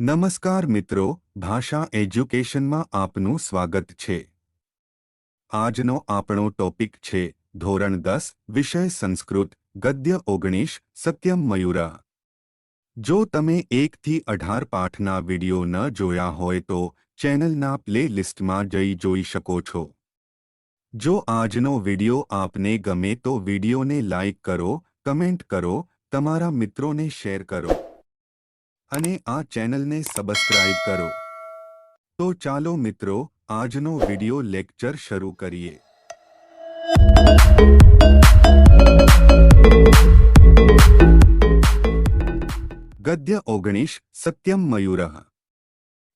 નમસ્કાર મિત્રો, ભાષા એજ્યુકેશનમાં આપનું સ્વાગત છે. આજનો આપણો ટોપિક છે, ધોરણ દસ, વિષય સંસ્કૃત, ગદ્ય ઓગણીસ, સત્યમ મયુરા. જો તમે એકથી અઢાર પાઠના વીડિયો ન જોયા હોય તો ચેનલના પ્લે લિસ્ટમાં જઈ જોઈ શકો છો. જો આજનો વિડિયો આપને ગમે તો વિડીયોને લાઇક કરો, કમેન્ટ કરો, તમારા મિત્રોને શેર કરો. અને આ ચેનલને સબસ્ક્રાઇબ કરો. તો ચાલો મિત્રો, આજનો વિડિયો લેક્ચર શરૂ કરીએ. ગદ્ય ઓગણીસ, સત્યમ મયુરઃ.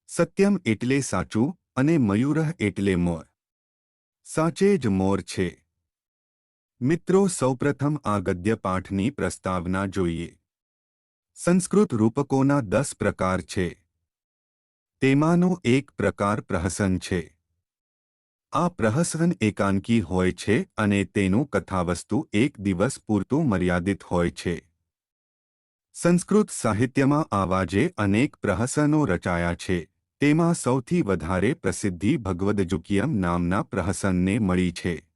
સત્યમ એટલે સાચું અને મયુરઃ એટલે મોર. સાચે જ મોર છે. મિત્રો, સૌપ્રથમ આ ગદ્ય પાઠની પ્રસ્તાવના જોઈએ. સંસ્કૃત રૂપકોના દસ પ્રકાર છે. તેમાંનો એક પ્રકાર પ્રહસન છે. આ પ્રહસન એકાંકી હોય છે અને તેનું કથાવસ્તુ એક દિવસ પૂરતું મર્યાદિત હોય છે. સંસ્કૃત સાહિત્યમાં આવા જે અનેક પ્રહસનો રચાયા છે. તેમાં સૌથી વધારે પ્રસિદ્ધિ ભગવદજુકિયમ નામના પ્રહસનને મળી છે.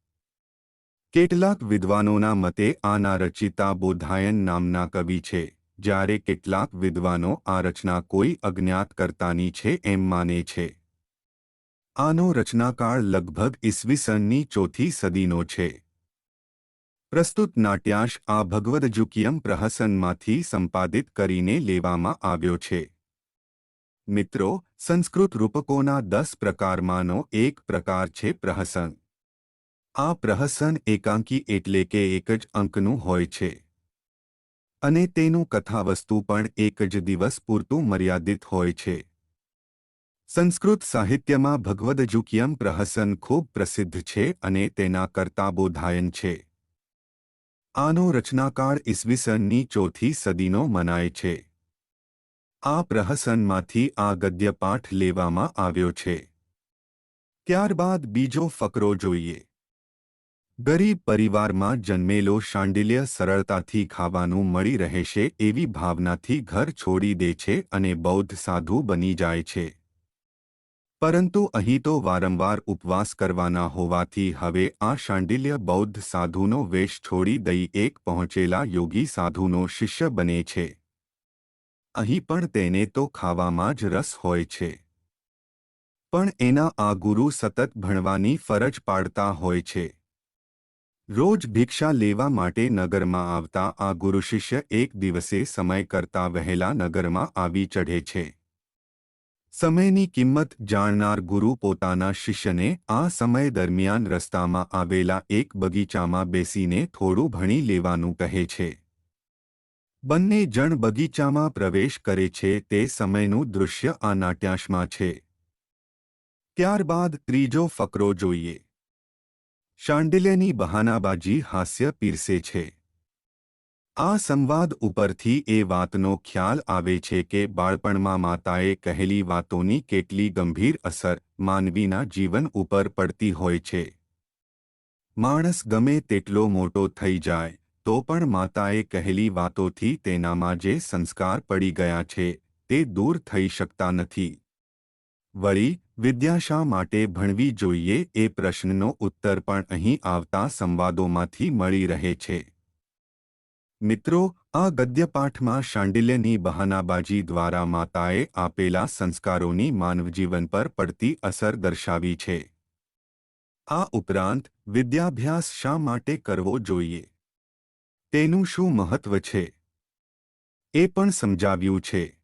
કેટલાક વિદ્વાનોના મતે આના રચિતા બોધાયન નામના કવિ છે. જ્યારે કેટલાક વિદ્વાનો આ રચના કોઈ અજ્ઞાત કરતાની છે એમ માને છે. આનો રચનાકાળ લગભગ ઈસવીસનની ચોથી સદીનો છે. પ્રસ્તુત નાટ્યાંશ આ ભગવદજુકિયમ પ્રહસનમાંથી સંપાદિત કરીને લેવામાં આવ્યો છે. મિત્રો, સંસ્કૃત રૂપકોના દસ પ્રકારમાંનો એક પ્રકાર છે પ્રહસન. આ પ્રહસન એકાંકી એટલે કે એક જ અંકનું હોય છે. અને તેનું કથાવસ્તુ પણ એક જ દિવસ પૂરતું મર્યાદિત હોય છે. સંસ્કૃત સાહિત્યમાં ભગવદજુકિયમ પ્રહસન ખૂબ પ્રસિદ્ધ છે અને તેના કરતા બોધાયન છે. આનો રચનાકાળ ઈસવીસનની ચોથી સદીનો મનાય છે. આ પ્રહસનમાંથી આ ગદ્યપાઠ લેવામાં આવ્યો છે. ત્યારબાદ બીજો ફકરો જોઈએ. ગરીબ પરિવારમાં જન્મેલો શાંડિલ્ય સરળતાથી ખાવાનું મળી રહેશે એવી ભાવનાથી ઘર છોડી દે છે અને બૌદ્ધ સાધુ બની જાય છે. પરંતુ અહીં તો વારંવાર ઉપવાસ કરવાના હોવાથી હવે આ શાંડિલ્ય બૌદ્ધ સાધુનો વેશ છોડી દઈ એક પહોંચેલા યોગી સાધુનો શિષ્ય બને છે. અહીં પણ તેને તો ખાવામાં જ રસ હોય છે. પણ એના આ ગુરુ સતત ભણવાની ફરજ પાડતા હોય છે. રોજ ભિક્ષા લેવા માટે નગરમાં આવતા આ ગુરુશિષ્ય એક દિવસે સમય કરતા વહેલા નગરમાં આવી ચઢે છે. સમયની કિંમત જાણનાર ગુરુ પોતાના શિષ્યને આ સમય દરમિયાન રસ્તામાં આવેલા એક બગીચામાં બેસીને થોડું ભણી લેવાનું કહે છે. બંને જણ બગીચામાં પ્રવેશ કરે છે તે સમયનું દૃશ્ય આ નાટ્યાંશમાં છે. ત્યારબાદ ત્રીજો ફકરો જોઈએ. શાંડિલ્યની બહાનાબાજી હાસ્ય પીરસે છે. આ સંવાદ ઉપરથી એ વાતનો ખ્યાલ આવે છે કે બાળપણમાં માતાએ કહેલી વાતોની કેટલી ગંભીર અસર માનવીના જીવન ઉપર પડતી હોય છે. માણસ ગમે તેટલો મોટો થઈ જાય, તો પણ માતાએ કહેલી વાતોથી તેનામાં જે સંસ્કાર પડી ગયા છે, તે દૂર થઈ શકતા નથી. વળી વિદ્યા શા માટે ભણવી જોઈએ એ પ્રશ્નનો ઉત્તર પણ અહીં આવતા સંવાદોમાંથી મળી રહે છે. મિત્રો, આ ગદ્યપાઠમાં શાંડિલ્યની બહાનાબાજી દ્વારા માતાએ આપેલા સંસ્કારોની માનવજીવન પર પડતી અસર દર્શાવી છે. આ ઉપરાંત, વિદ્યાભ્યાસ શા માટે કરવો જોઈએ? તેનું શું મહત્વ છે? એ પણ સમજાવ્યું છે.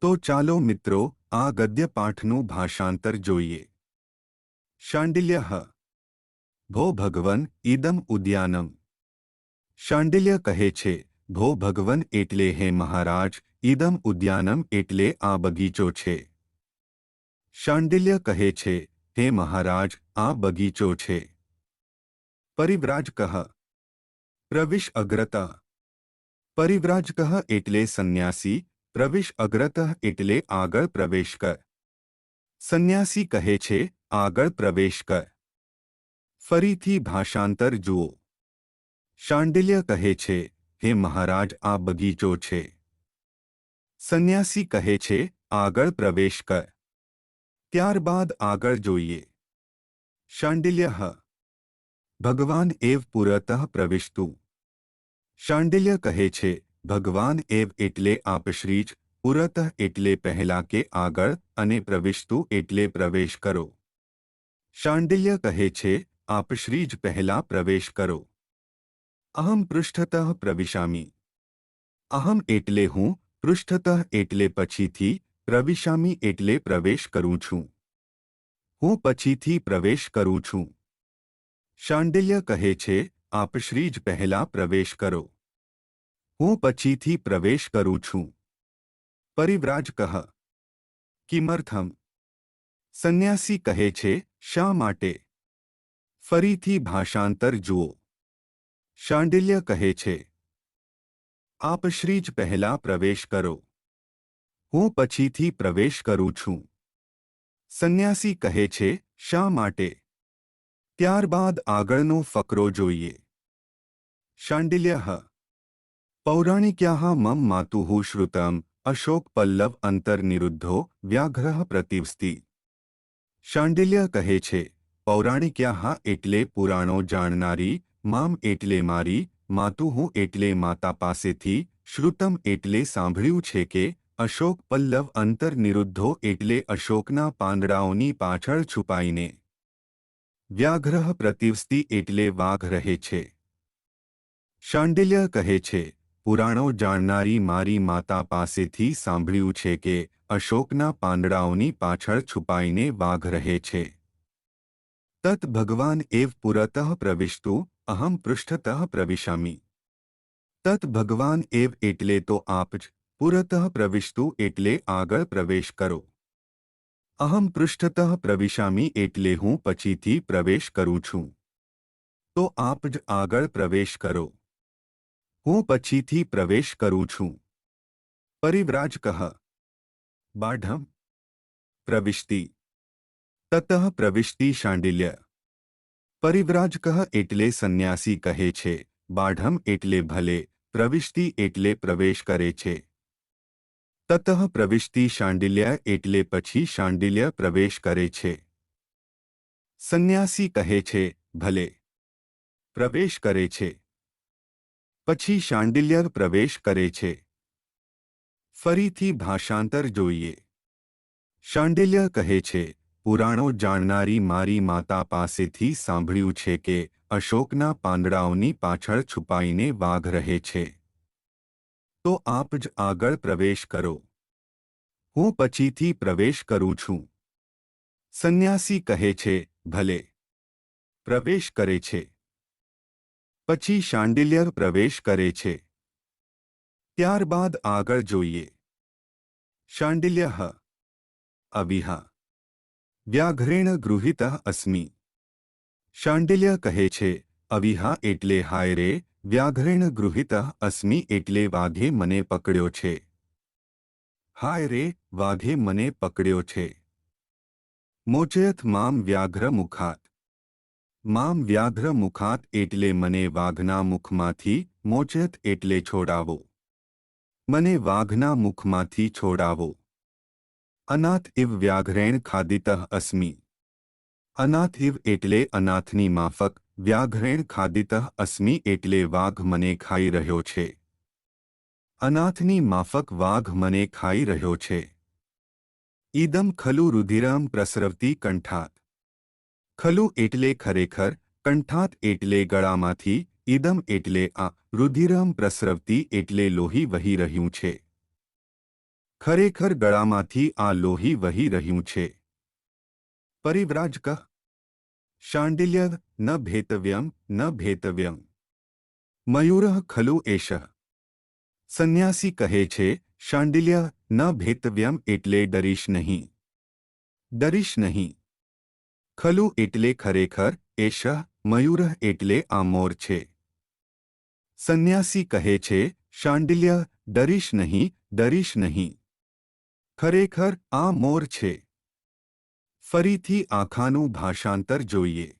તો ચાલો મિત્રો આ ગદ્યપાઠનું ભાષાંતર જોઈએ. શાંડિલ્ય. ભો ભગવન ઇદમ ઉદ્યાનમ. શાંડિલ્ય કહે છે, ભો ભગવન એટલે હે મહારાજ ઇદમ ઉદ્યાનમ એટલે આ બગીચો છે. શાંડિલ્ય કહે છે, હે મહારાજ, આ બગીચો છે. પરિવ્રાજ કહ પ્રવિશ અગ્રતા. પરિવ્રાજ કહ એટલે સંન્યાસી પ્રવેશ અગ્રત એટલે આગળ પ્રવેશ કર. સંન્યાસી કહે છે, આગળ પ્રવેશ કર. ફરીથી ભાષાંતર જુઓ. શાંડિલ્ય કહે છે, હે મહારાજ, આ બગીચો છે. સંન્યાસી કહે છે, આગળ પ્રવેશ કર. ત્યારબાદ આગળ જોઈએ. શાંડિલ્ય ભગવાન એવ પુરતઃ પ્રવિષ્ટુ. શાંડિલ્ય કહે છે ભગવાન એવ એટલે આપશ્રી જ પુરતઃ એટલે પહેલા કે આગળ અને પ્રવિષ્ટુ એટલે પ્રવેશ કરો. શાંડિલ્ય કહે છે આપશ્રી જ પહેલા પ્રવેશ કરો. અહમ પૃષ્ઠતઃ પ્રવિશામી. અહમ એટલે હું, પૃષ્ઠતઃ એટલે પછીથી, પ્રવિશામી એટલે પ્રવેશ કરું છું. હું પછીથી પ્રવેશ કરું છું. શાંડિલ્ય કહે છે આપશ્રી જ પહેલા પ્રવેશ કરો. હું પછીથી પ્રવેશ કરું છું. પરિવ્રાજ કહ, કિમર્થમ. સંન્યાસી કહે છે, શા માટે? ફરીથી ભાષાંતર જુઓ. શાંડિલ્ય કહે છે આપશ્રી જ પહેલા પ્રવેશ કરો. હું પછીથી પ્રવેશ કરું છું. સંન્યાસી કહે છે, શા માટે? ત્યારબાદ આગળનો ફકરો જોઈએ. શાંડિલ્ય મમ માતુઃ શ્રુતમ અશોક પલ્લવ અંતર્નિરુદ્ધો વ્યાઘ્રહ પ્રતિવસ્તિ શાંડિલ્ય કહે છે પૌરાણિક્યા એટલે પુરાણો જાણનારી મામ એટલે મારી માતુહું એટલે માતા પાસેથી શ્રુતમ એટલે સાંભળ્યું છે કે અશોક પલ્લવ અંતર્નિરુદ્ધો એટલે અશોકના પાંદડાઓની પાછળ છુપાઈને વ્યાઘ્રહ પ્રતિવસ્તિ એટલે વાઘ રહે છે શાંડિલ્ય કહે છે પુરાણો જાણનારી મારી માતા પાસેથી સાંભળ્યું છે કે અશોકના પાંદડાઓની પાછળ છુપાઈને વાઘ રહે છે. તત ભગવાન એવ પુરતઃ પ્રવિષ્ટુ, અહમ પૃષ્ઠતઃ પ્રવિશામી. તત ભગવાન એવ એટલે તો આપ જ, પુરતઃ પ્રવિષ્ટુ એટલે આગળ પ્રવેશ કરો. અહમ પૃષ્ઠતઃ પ્રવિશામી એટલે હું પછીથી પ્રવેશ કરું છું. તો આપ જ આગળ પ્રવેશ કરો. હું પછીથી પ્રવેશ કરું છું. પરિવ્રાજ કહ. બાઢમ. પ્રવિષ્ટિ. તતઃ પ્રવિષ્ટિ શાંડિલ્ય. પરિવ્રાજ કહ એટલે સંન્યાસી કહે છે. બાઢમ એટલે ભલે, પ્રવિષ્ટિ એટલે પ્રવેશ કરે છે. તતઃ પ્રવિષ્ટિ શાંડિલ્ય એટલે પછી શાંડિલ્ય પ્રવેશ કરે છે. સંન્યાસી કહે છે, ભલે. પ્રવેશ કરે છે. પછી શાંડિલ્ય પ્રવેશ કરે છે. ફરીથી ભાષાંતર જોઈએ. શાંડિલ્ય કહે છે, પુરાણો જાણનારી મારી માતા પાસેથી સાંભળ્યું છે કે અશોકના પાંદડાઓની પાછળ છુપાઈને વાઘ રહે છે. તો આપ જ આગળ પ્રવેશ કરો. હું પછીથી પ્રવેશ કરું છું. સંન્યાસી કહે છે, ભલે. પ્રવેશ કરે છે. પછી શાંડિલ્ય પ્રવેશ કરે છે. ત્યારબાદ આગળ જોઈએ. શાંડિલ્ય અવિહા. વ્યાઘ્રેણ ગૃહિત અસ્મિ. શાંડિલ્ય કહે છે, અવિહા એટલે હાય રે, વ્યાઘ્રેણ ગૃહિત અસ્મિ એટલે વાઘે મને પકડ્યો છે. હાય રે, વાઘે મને પકડ્યો છે. મોચયથ મામ વ્યાઘ્ર મુખાત મામ વ્યાઘ્ર મુખાત એટલે મને વાઘના મુખમાંથી મોચત એટલે છોડાવો. મને વાઘના મુખમાંથી છોડાવો. અનાથ ઇવ વ્યાઘ્રેણ ખાદિત અસ્મિ. અનાથ ઇવ એટલે અનાથની માફક, વ્યાઘ્રેણ ખાદિત અસ્મિ એટલે વાઘ મને ખાઈ રહ્યો છે. અનાથની માફક વાઘ મને ખાઈ રહ્યો છે. ઈદમ ખલુ રુધિરમ પ્રસરવતી કંઠાત. ખલુ એટલે ખરેખર કંઠાત એટલે ગળામાંથી ઈદમ એટલે આ રુધિરમ પ્રસરવતી એટલે લોહી વહી રહ્યું છે ખરેખર ગળામાંથી આ લોહી વહી રહ્યું છે પરિવ્રાજ કહ શાંડિલ્ય ન ભેતવ્યમ ન ભેતવ્યમ મયુર ખલુ એશ સંન્યાસી કહે છે શાંડિલ્ય ન ભેતવ્યમ એટલે ડરીશ નહીં ડરીશ નહીં ખલુ એટલે ખરેખર એશ મયુરહ એટલે આ મોર છે. સંન્યાસી કહે છે, શાંડિલ્ય, ડરીશ નહીં ડરીશ નહીં. ખરેખર, આ મોર છે. ફરીથી આખાનું ભાષાંતર જોઈએ.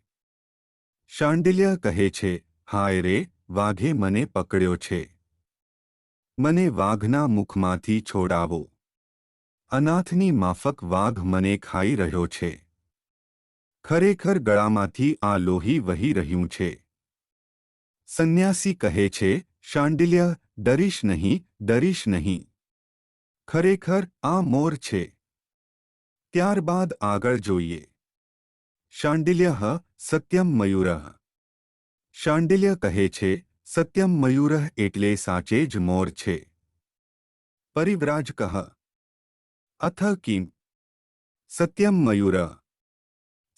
શાંડિલ્ય કહે છે, હાય રે, વાઘે મને પકડ્યો છે. મને વાઘના મુખમાંથી છોડાવો. અનાથની માફક વાઘ મને ખાઈ રહ્યો છે. ખરેખર ગળામાંથી આ લોહી વહી રહ્યું છે. સંન્યાસી કહે છે, શાંડિલ્ય, ડરીશ નહીં ડરીશ નહીં. ખરેખર આ મોર છે. ત્યારબાદ આગળ જોઈએ. શાંડિલ્ય સત્યમ મયુર. શાંડિલ્ય કહે છે, સત્યમ મયુર એટલે સાચે જ મોર છે. પરિવ્રાજ કહ અથ કિમ? સત્યમ મયુર.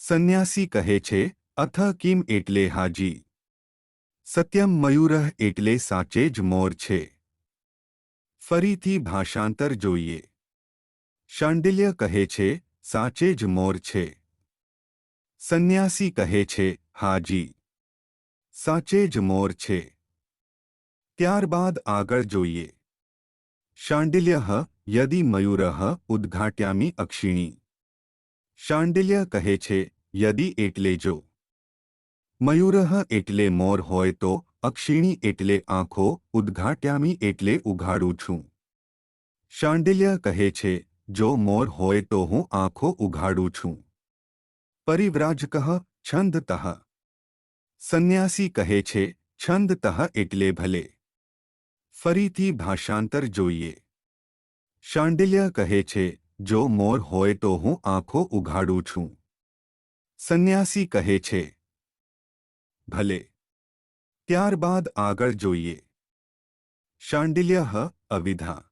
સંન્યાસી કહે છે અથ કિમ એટલે હાજી સત્યમ મયુર એટલે સાચે જ મોર છે ફરીથી ભાષાંતર જોઈએ શાંડિલ્ય કહે છે સાચે જ મોર છે સંન્યાસી કહે છે હાજી સાચે જ મોર છે ત્યારબાદ આગળ જોઈએ શાંડિલ્ય યદિ મયુર ઉદ્ઘાટ્યામી અક્ષિણી શાંડિલ્ય કહે છે યદિ એટલે જો મયુરઃ એટલે મોર હોય તો અક્ષિણી એટલે આંખો ઉદ્ઘાટ્યામી એટલે ઉઘાડું છું શાંડિલ્ય કહે છે જો મોર હોય તો હું આંખો ઉઘાડું છું પરિવ્રાજક છંદતઃ સંન્યાસી કહે છે છંદતઃ એટલે ભલે ફરીથી ભાષાંતર જોઈએ શાંડિલ્ય કહે છે જો મોર હોય તો હું આંખો ઉઘાડું છું સંન્યાસી કહે છે, ભલે, ત્યારબાદ આગળ જોઈએ. શાંડિલ્ય અવિધા.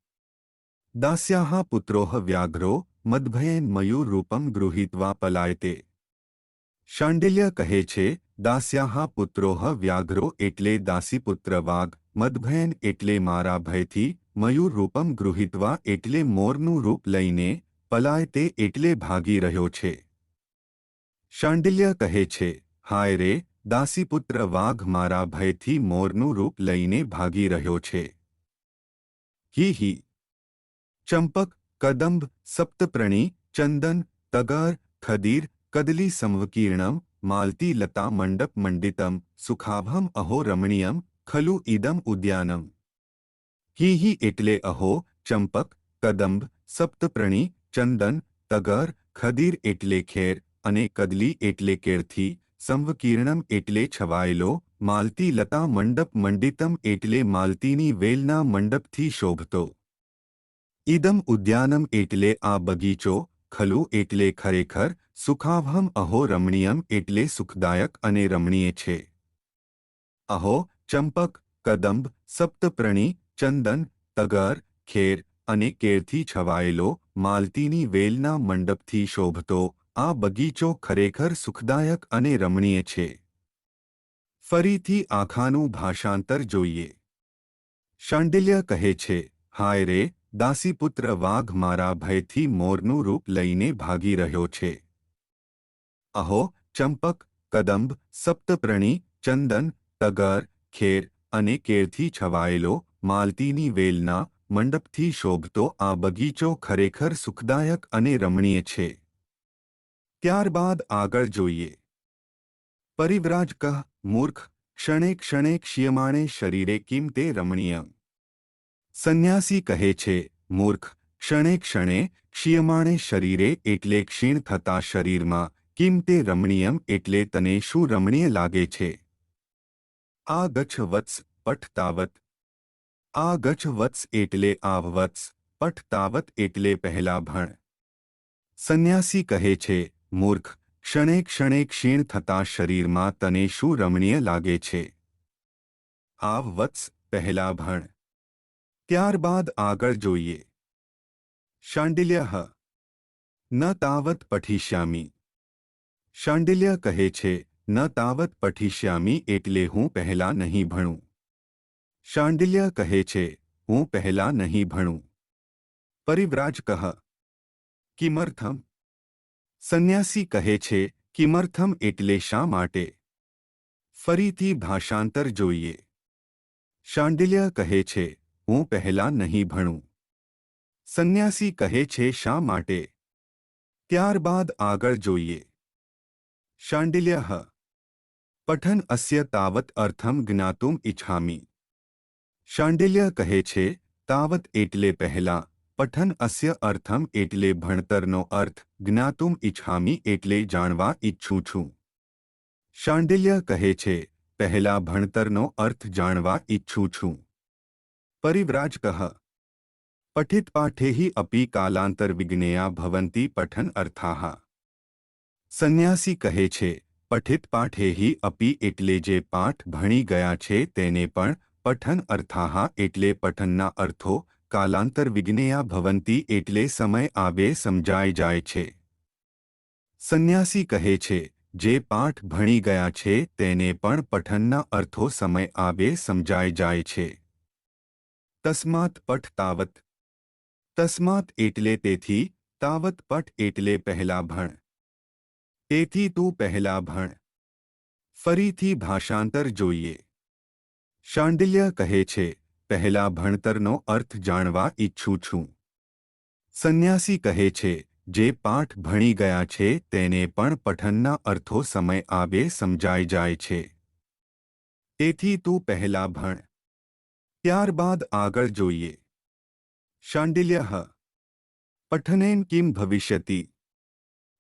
દાસ્યાહ પુત્રો વ્યાઘ્રો મદભયેન મયુરરૂપમ ગૃહીત્વા પલાયતે. શાંડિલ્ય કહે છે દાસ્યાહ પુત્રો વ્યાઘ્રો એટલે દાસીપુત્ર વાઘ, મદભયન એટલે મારા ભયથી, મયુર રૂપમ ગૃહિત્વા એટલે મોરનું રૂપ લઈને પલાય તે એટલે ભાગી રહ્યો છે. શાંડિલ્ય કહે છે, હાય રે, દાસીપુત્ર વાઘ મારા ભયથી મોરનું રૂપ લઈને ભાગી રહ્યો છે. હી હી. ચંપક, કદંબ, સપ્તપ્રણી, ચંદન, તગર, ખદીર, કદલી સંવકીર્ણમ માલતી લતા મંડપ મંડિતમ, સુખાભમ અહો રમણીયમ, ખલુ ઇદમ ઉદ્યાનમ. હી હી એટલે અહો, ચંપક, કદંબ, સપ્તપ્રણી, ચંદન, તગર, ખદીર એટલે ખેર. અને કદલી એટલે કેળથી, સંવકીર્ણમ એટલે છવાયેલો, માલતી લતા મંડપ મંડિતમ એટલે માલતીની વેલના મંડપથી શોભતો. ઇદમ ઉદ્યાનમ એટલે આ બગીચો, ખલુ એટલે ખરેખર, સુખાવહમ અહો રમણીયમ એટલે સુખદાયક અને રમણીય છે. અહો, ચંપક, કદંબ, સપ્તપ્રણી, ચંદન, તગર, ખેર અને કેરથી છવાયેલો, માલતીની વેલના મંડપથી શોભતો આ બગીચો ખરેખર સુખદાયક અને રમણીય છે. ફરીથી આખાનું ભાષાંતર જોઈએ. શાંડિલ્ય કહે છે, હાય રે, દાસીપુત્ર વાઘ મારા ભયથી મોરનું રૂપ લઈને ભાગી રહ્યો છે. અહો, ચંપક, કદંબ, સપ્તપ્રણી, ચંદન, તગર, ખેર અને કેરથી છવાયેલો માલતીની વેલના મંડપથી શોભતો આ બગીચો ખરેખર સુખદાયક અને રમણીય છે. ત્યારબાદ આગળ જોઈએ. પરિવ્રાજ કહ, મૂર્ખ, ક્ષણે ક્ષણે ક્ષીયમાણે શરીરે કિમ તે રમણીય? સંન્યાસી કહે છે, મૂર્ખ, ક્ષણે ક્ષણે ક્ષીયમાણે શરીરે એટલે ક્ષીણ થતા શરીરમાં કિમ તે રમણીયમ એટલે તને શું રમણીય લાગે છે? આ ગચ્છ વત્સ પઠ તાવત. આ ગચ્છ વત્સ એટલે આવ વત્સ, પઠ તાવત એટલે પહેલા ભણ. સંન્યાસી કહે છે મૂર્ખ. ક્ષણે ક્ષણે ક્ષીણ થતા શરીરમાં તને શું રમણીય લાગે છે? આવ વત્સ, પહેલા ભણ. ત્યારબાદ આગળ જોઈએ. શાંડિલ્ય. ન તાવત પઠિષ્યામી. શાંડિલ્ય કહે છે, ન તાવત પઠિષ્યામી એટલે હું પહેલા નહીં ભણું. શાંડિલ્ય કહે છે, હું પહેલા નહીં ભણું. પરિવ્રાજ કહ કિમર્થમ. સંન્યાસી કહે છે કિમર્થમ એટલે શા માટે? ફરીથી ભાષાંતર જોઈએ. શાંડિલ્ય કહે છે, હું પહેલા નહીં ભણું. સંન્યાસી કહે છે, શા માટે? ત્યારબાદ આગળ જોઈએ. શાંડિલ્ય પઠન અસ્ય તાવત અર્થમ જ્ઞાતુમ ઇચ્છામી. શાંડિલ્ય કહે છે, તાવત એટલે પહેલા. પઠન અસ્ય અર્થમ એટલે ભણતરનો અર્થ, જ્ઞાતુમ ઇચ્છામી એટલે જાણવા ઈચ્છું છું. શાંડિલ્ય કહે છે, પહેલા ભણતરનો અર્થ જાણવા ઈચ્છું છું. પરિવ્રાજ કહ. પઠિત પાઠેહી અપી કાલાંતર વિજ્ઞેયા ભવંતી પઠન અર્થાહ. સંન્યાસી કહે છે, પઠિત પાઠેહી અપી એટલે જે પાઠ ભણી ગયા છે તેને પણ પઠન અર્થાહ એટલે પઠનના અર્થો કાલાંતર વિજ્ઞેયા ભવંતી એટલે સમય આવે સમજાઈ જાય છે સંન્યાસી કહે છે જે પાઠ ભણી ગયા છે તેને પણ પઠનના અર્થો સમય આવે સમજાઈ જાય છે તસ્માત પઠ તાવત તસ્માત એટલે તેથી તાવત પઠ એટલે પહેલા ભણ તેથી તું પહેલા ભણ ફરીથી ભાષાંતર જોઈએ શાંડિલ્ય કહે છે પહેલા ભણતરનો અર્થ જાણવા ઈચ્છું છું. સંન્યાસી કહે છે, જે પાઠ ભણી ગયા છે, તેને પણ પઠનના અર્થો સમય આવે સમજાઈ જાય છે. તેથી તું પહેલા ભણ. ત્યારબાદ આગળ જોઈએ. શાંડિલ્ય. પઠનેન કિમ ભવિષ્યતિ?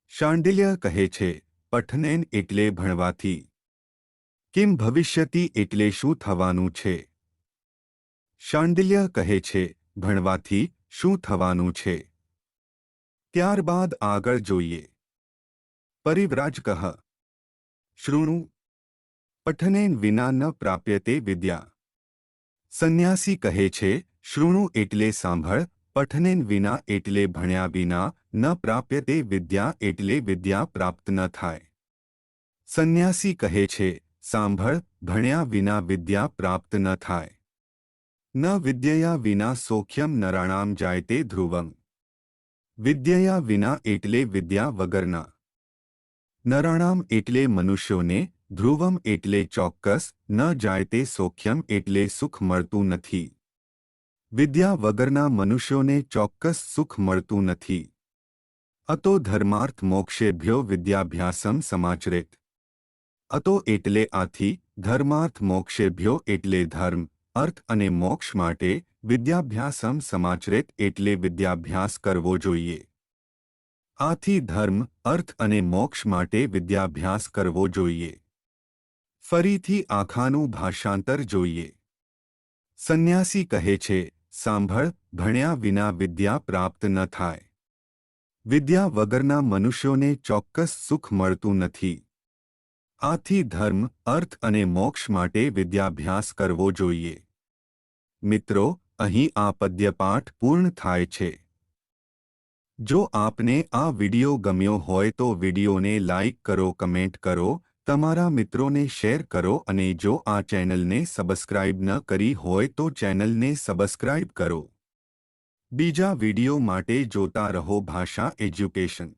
શાંડિલ્ય કહે છે, પઠનેન એટલે ભણવાથી. કિમ ભવિષ્યતિ એટલે શું થવાનું છે? શાંડિલ્ય કહે છે, ભણવાથી શું થવાનું છે? ત્યારબાદ આગળ જોઈએ. પરિવ્રાજ કહ શૃણુ પઠનેન વિના ન પ્રાપ્યતે વિદ્યા. સંન્યાસી કહે છે શૃણુ એટલે સાંભળ પઠનેન વિના એટલે ભણ્યા વિના ન પ્રાપ્યતે વિદ્યા એટલે વિદ્યા પ્રાપ્ત ન થાય. સંન્યાસી કહે છે, સાંભળ, ભણ્યા વિના વિદ્યા પ્રાપ્ત ન થાય. ન વિદ્યયા વિના સૌખ્યમ નરાણામ જાયતે ધ્રુવમ વિદ્યયા વિના એટલે વિદ્યા વગરના નરાણામ એટલે મનુષ્યોને ધ્રુવમ એટલે ચોક્કસ ન જાય તે સૌખ્યમ એટલે સુખ મળતું નથી વિદ્યા વગરના મનુષ્યોને ચોક્કસ સુખ મળતું નથી અતો ધર્માર્થ મોક્ષેભ્યો વિદ્યાભ્યાસમ સમાચરેત અતો એટલે આથી ધર્માર્થ મોક્ષેભ્યો એટલે ધર્મ અર્થ અને મોક્ષ માટે વિદ્યાભ્યાસમ સમાચરેત એટલે વિદ્યાભ્યાસ કરવો જોઈએ. આથી ધર્મ, અર્થ અને મોક્ષ માટે વિદ્યાભ્યાસ કરવો જોઈએ. ફરીથી આખાનું ભાષાંતર જોઈએ. સંન્યાસી કહે છે, સાંભળ, ભણ્યા વિના વિદ્યા પ્રાપ્ત ન થાય. વિદ્યા વગરના મનુષ્યોને ચોક્કસ સુખ મળતું નથી. આથી ધર્મ, અર્થ અને મોક્ષ માટે વિદ્યાભ્યાસ કરવો જોઈએ. મિત્રો, અહીં આ પદ્યપાઠ પૂર્ણ થાય છે. જો આપને આ વિડિયો ગમ્યો હોય તો વિડિયોને લાઇક કરો, કમેન્ટ કરો, તમારા મિત્રોને શેર કરો અને જો આ ચેનલને સબસ્ક્રાઇબ ન કરી હોય તો ચેનલને સબસ્ક્રાઇબ કરો. બીજા વિડિયો માટે જોતા રહો ભાષા એજ્યુકેશન.